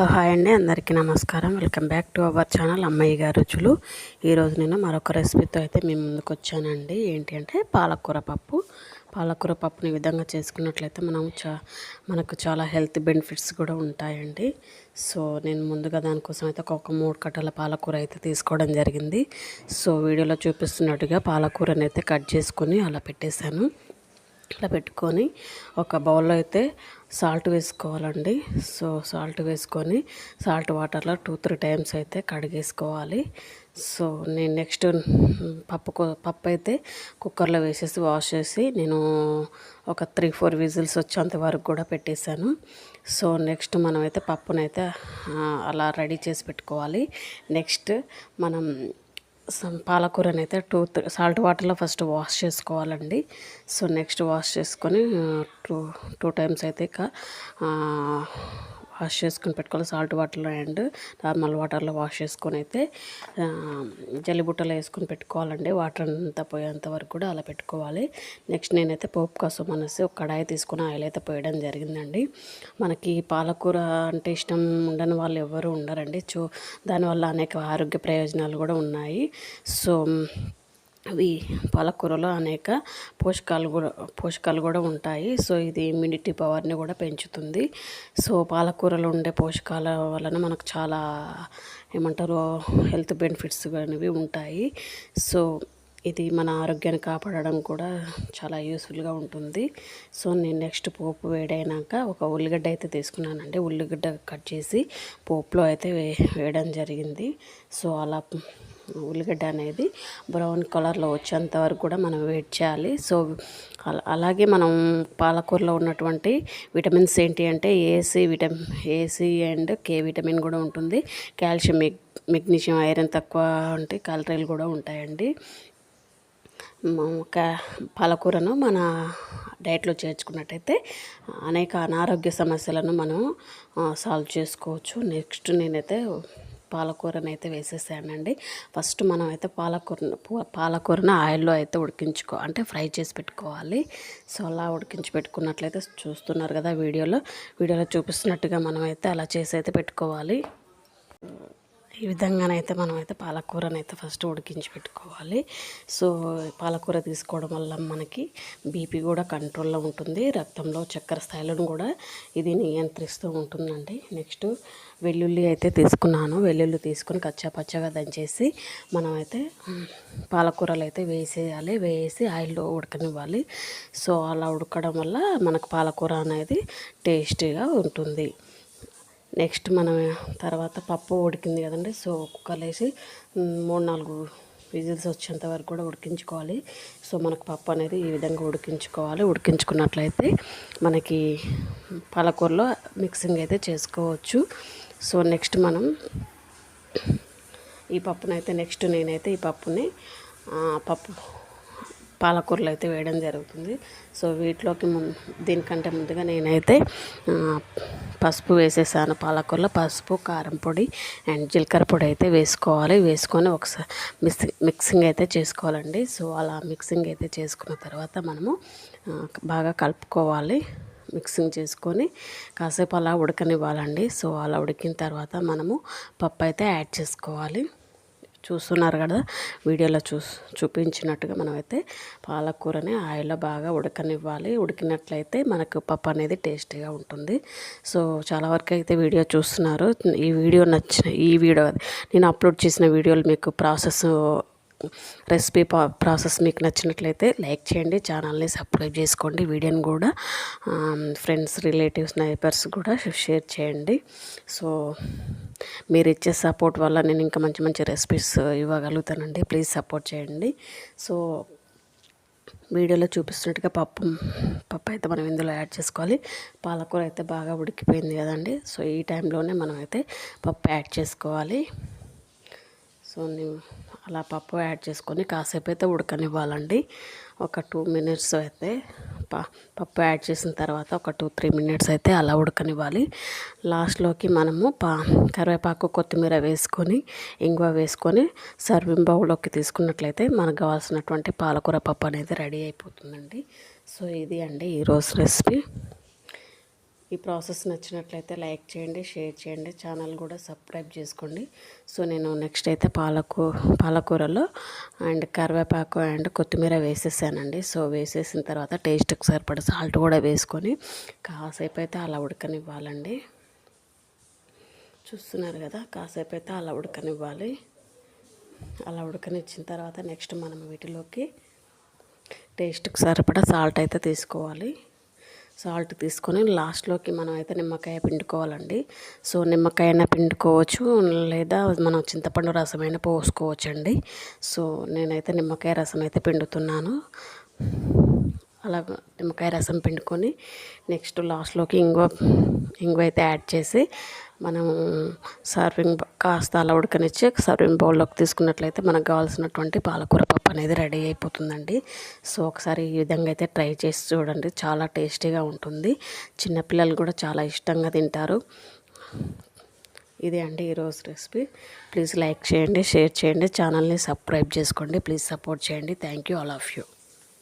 Hello hi అండి. అందరికీ నమస్కారం. Welcome back to our channel అమ్మాయి గారు రుచులు. ఈరోజు నేను మరొక రెసిపీతో అయితే మీ ముందుకు వచ్చానండి. ఏంటి అంటే పాలకూర పప్పు. పాలకూర పప్పుని ఈ విధంగా చేసుకున్నట్లయితే మనం చా మనకు చాలా హెల్త్ బెనిఫిట్స్ కూడా ఉంటాయండి. సో నేను ముందుగా దానికోసం అయితే ఒక మూడు కట్టల పాలకూర అయితే తీసుకోవడం జరిగింది. సో వీడియోలో చూపిస్తున్నట్టుగా పాలకూరని అయితే కట్ చేసుకొని అలా పెట్టేశాను. ఇట్లా పెట్టుకొని ఒక బౌల్లో అయితే సాల్ట్ వేసుకోవాలండి. సో సాల్ట్ వేసుకొని సాల్ట్ వాటర్లో టూ త్రీ టైమ్స్ అయితే కడిగేసుకోవాలి. సో నేను నెక్స్ట్ పప్పు పప్పు అయితే కుక్కర్లో వేసేసి వాష్ చేసి నేను ఒక త్రీ ఫోర్ విజిల్స్ వచ్చేంత వరకు కూడా పెట్టేశాను. సో నెక్స్ట్ మనమైతే పప్పునైతే అలా రెడీ చేసి పెట్టుకోవాలి. నెక్స్ట్ మనం పాలకూరని అయితే టూ సాల్ట్ వాటర్లో ఫస్ట్ వాష్ చేసుకోవాలండి. సో నెక్స్ట్ వాష్ చేసుకొని టూ టూ టైమ్స్ అయితే ఇక వాష్ చేసుకొని పెట్టుకోవాలి. సాల్ట్ వాటర్లో అండ్ నార్మల్ వాటర్లో వాష్ చేసుకొని అయితే జల్లిబుట్టలో వేసుకొని పెట్టుకోవాలండి. వాటర్ అంతా పోయేంత వరకు కూడా అలా పెట్టుకోవాలి. నెక్స్ట్ నేనైతే పోపు కోసం అనేసి ఒక కడాయి తీసుకుని ఆయిల్ అయితే పోయడం జరిగిందండి. మనకి పాలకూర అంటే ఇష్టం ఉండని వాళ్ళు ఎవరు ఉండరండి. చూ దానివల్ల అనేక ఆరోగ్య ప్రయోజనాలు కూడా ఉన్నాయి. సో అవి పాలకూరలో అనేక పోషకాలు కూడా పోషకాలు కూడా ఉంటాయి. సో ఇది ఇమ్యూనిటీ పవర్ని కూడా పెంచుతుంది. సో పాలకూరలో ఉండే పోషకాల వలన మనకు చాలా ఏమంటారు హెల్త్ బెనిఫిట్స్ అనేవి ఉంటాయి. సో ఇది మన ఆరోగ్యాన్ని కాపాడడం కూడా చాలా యూస్ఫుల్గా ఉంటుంది. సో నేను నెక్స్ట్ పోపు వేడైనాక ఒక ఉల్లిగడ్డ అయితే తీసుకున్నానండి. ఉల్లిగడ్డ కట్ చేసి పోపులో అయితే వే వేయడం జరిగింది. సో అలా ఉల్లిగడ్డ అనేది బ్రౌన్ కలర్లో వచ్చేంత వరకు కూడా మనం వెయిట్ చేయాలి. సో అలాగే మనం పాలకూరలో ఉన్నటువంటి విటమిన్స్ ఏంటి అంటే A C vitamin A C and K vitamin కూడా ఉంటుంది. కాల్షియం మెగ్నీషియం ఐరన్ తక్కువ ఉంటే క్యాలరీలు కూడా ఉంటాయండి. పాలకూరను మన డైట్లో చేర్చుకున్నట్టయితే అనేక అనారోగ్య సమస్యలను మనం సాల్వ్ చేసుకోవచ్చు. నెక్స్ట్ నేనైతే పాలకూరను అయితే వేసేసానండి ఫస్ట్ మనం అయితే పాలకూరను పాలకూరను ఆయిల్లో అయితే ఉడికించుకో అంటే ఫ్రై చేసి పెట్టుకోవాలి. సో అలా ఉడికించి పెట్టుకున్నట్లయితే చూస్తున్నారు కదా వీడియోలో. వీడియోలో చూపిస్తున్నట్టుగా మనం అయితే అలా చేసి అయితే పెట్టుకోవాలి. ఈ విధంగానైతే మనమైతే పాలకూరనైతే ఫస్ట్ ఉడికించి పెట్టుకోవాలి. సో పాలకూర తీసుకోవడం వల్ల మనకి బీపీ కూడా కంట్రోల్లో ఉంటుంది. రక్తంలో చక్కెర స్థాయిలను కూడా ఇది నియంత్రిస్తూ ఉంటుందండి. నెక్స్ట్ వెల్లుల్లి అయితే తీసుకున్నాను. వెల్లుల్లి తీసుకుని కచ్చా పచ్చగా దంచేసి మనమైతే పాలకూరలు అయితే వేసేయాలి. వేసి ఆయిల్లో ఉడకనివ్వాలి. సో అలా ఉడకడం వల్ల మనకు పాలకూర అనేది టేస్టీగా ఉంటుంది. నెక్స్ట్ మనం తర్వాత పప్పు ఉడికింది కదండి. సో కుక్కర్లో వేసి మూడు నాలుగు విజిల్స్ వచ్చేంత వరకు కూడా ఉడికించుకోవాలి. సో మనకు పప్పు అనేది ఈ విధంగా ఉడికించుకోవాలి. ఉడికించుకున్నట్లయితే మనకి పాలకూరలో మిక్సింగ్ అయితే చేసుకోవచ్చు. సో నెక్స్ట్ మనం ఈ పప్పునైతే నెక్స్ట్ నేనైతే ఈ పప్పుని పప్పు పాలకూరలు అయితే వేయడం జరుగుతుంది. సో వీటిలోకి ము దీనికంటే ముందుగా నేనైతే పసుపు వేసేసాను పాలకూరలో. పసుపు కారం పొడి అండ్ జీలకర్ర పొడి అయితే వేసుకోవాలి. వేసుకొని ఒకసారి మిక్స్ మిక్సింగ్ అయితే చేసుకోవాలండి. సో అలా మిక్సింగ్ అయితే చేసుకున్న తర్వాత మనము బాగా కలుపుకోవాలి. మిక్సింగ్ చేసుకొని కాసేపు అలా ఉడకనివ్వాలండి. సో అలా ఉడికిన తర్వాత మనము పప్పు అయితే యాడ్ చేసుకోవాలి. చూస్తున్నారు కదా వీడియోలో చూ చూపించినట్టుగా మనమైతే పాలకూరని ఆయిల్లో బాగా ఉడకనివ్వాలి. ఉడికినట్లయితే మనకు పప్పు అనేది టేస్టీగా ఉంటుంది. సో చాలా వరకు అయితే వీడియో చూస్తున్నారు. ఈ వీడియో నచ్చిన ఈ వీడియో నేను అప్లోడ్ చేసిన వీడియోలు మీకు ప్రాసెస్ రెసిపీ ప్రాసెస్ మీకు నచ్చినట్లయితే లైక్ చేయండి ఛానల్ని సబ్స్క్రైబ్ చేసుకోండి వీడియోని కూడా ఫ్రెండ్స్ రిలేటివ్స్ నైబర్స్ కూడా షేర్ చేయండి. సో మీరు ఇచ్చే సపోర్ట్ వల్ల నేను ఇంకా మంచి మంచి రెసిపీస్ ఇవ్వగలుగుతానండి. ప్లీజ్ సపోర్ట్ చేయండి. సో వీడియోలో చూపిస్తున్నట్టుగా పప్పు పప్పు అయితే మనం ఇందులో యాడ్ చేసుకోవాలి. పాలకూర అయితే బాగా ఉడికిపోయింది కదండి. సో ఈ టైంలోనే మనం అయితే పప్పు యాడ్ చేసుకోవాలి. సో నేను అలా పప్పు యాడ్ చేసుకొని కాసేపు అయితే ఉడకనివ్వాలండి. ఒక టూ మినిట్స్ అయితే పప్పు యాడ్ చేసిన తర్వాత ఒక టూ త్రీ మినిట్స్ అయితే అలా ఉడకనివ్వాలి. లాస్ట్లోకి మనము పా కరివేపాకు కొత్తిమీర వేసుకొని ఇంగువ వేసుకొని సర్వింగ్ బౌల్లోకి తీసుకున్నట్లయితే మనకు కావాల్సినటువంటి పాలకూర పప్పు అనేది రెడీ అయిపోతుందండి. సో ఇది అండి ఈరోజు రెసిపీ. ఈ ప్రాసెస్ నచ్చినట్లయితే లైక్ చేయండి షేర్ చేయండి ఛానల్ కూడా సబ్స్క్రైబ్ చేసుకోండి. సో నేను నెక్స్ట్ అయితే పాలకు పాలకూరలో అండ్ కరివేపాకు అండ్ కొత్తిమీర వేసేసానండి. సో వేసేసిన తర్వాత టేస్ట్కి సరిపడ సాల్ట్ కూడా వేసుకొని కాసేపు అయితే అలా ఉడకనివ్వాలండి. చూస్తున్నారు కదా కాసేపు అయితే అలా ఉడకనివ్వాలి. అలా ఉడకనిచ్చిన తర్వాత నెక్స్ట్ మనం వీటిలోకి టేస్ట్కి సరిపడా సాల్ట్ అయితే తీసుకోవాలి. సాల్ట్ తీసుకొని లాస్ట్లోకి మనం అయితే నిమ్మకాయ పిండుకోవాలండి. సో నిమ్మకాయ అయినా పిండుకోవచ్చు. లేదా మనం చింతపండు రసమైనా పోసుకోవచ్చండి. సో నేనైతే నిమ్మకాయ రసం అయితే పిండుతున్నాను. అలా నిమ్మకాయ రసం పిండుకొని నెక్స్ట్ లాస్ట్లోకి ఇంగువ ఇంగువ అయితే యాడ్ చేసి మనం సర్వింగ్ కాస్త అలా ఉడకనిచ్చి సర్వింగ్ బౌల్లోకి తీసుకున్నట్లయితే మనకు కావాల్సినటువంటి పాలకూర పప్పు అనేది రెడీ అయిపోతుందండి. సో ఒకసారి ఈ విధంగా అయితే ట్రై చేసి చూడండి. చాలా టేస్టీగా ఉంటుంది. చిన్నపిల్లలు కూడా చాలా ఇష్టంగా తింటారు. ఇదే అండి ఈరోజు రెసిపీ. ప్లీజ్ లైక్ చేయండి షేర్ చేయండి ఛానల్ని సబ్స్క్రైబ్ చేసుకోండి. ప్లీజ్ సపోర్ట్ చేయండి. Thank you all of you.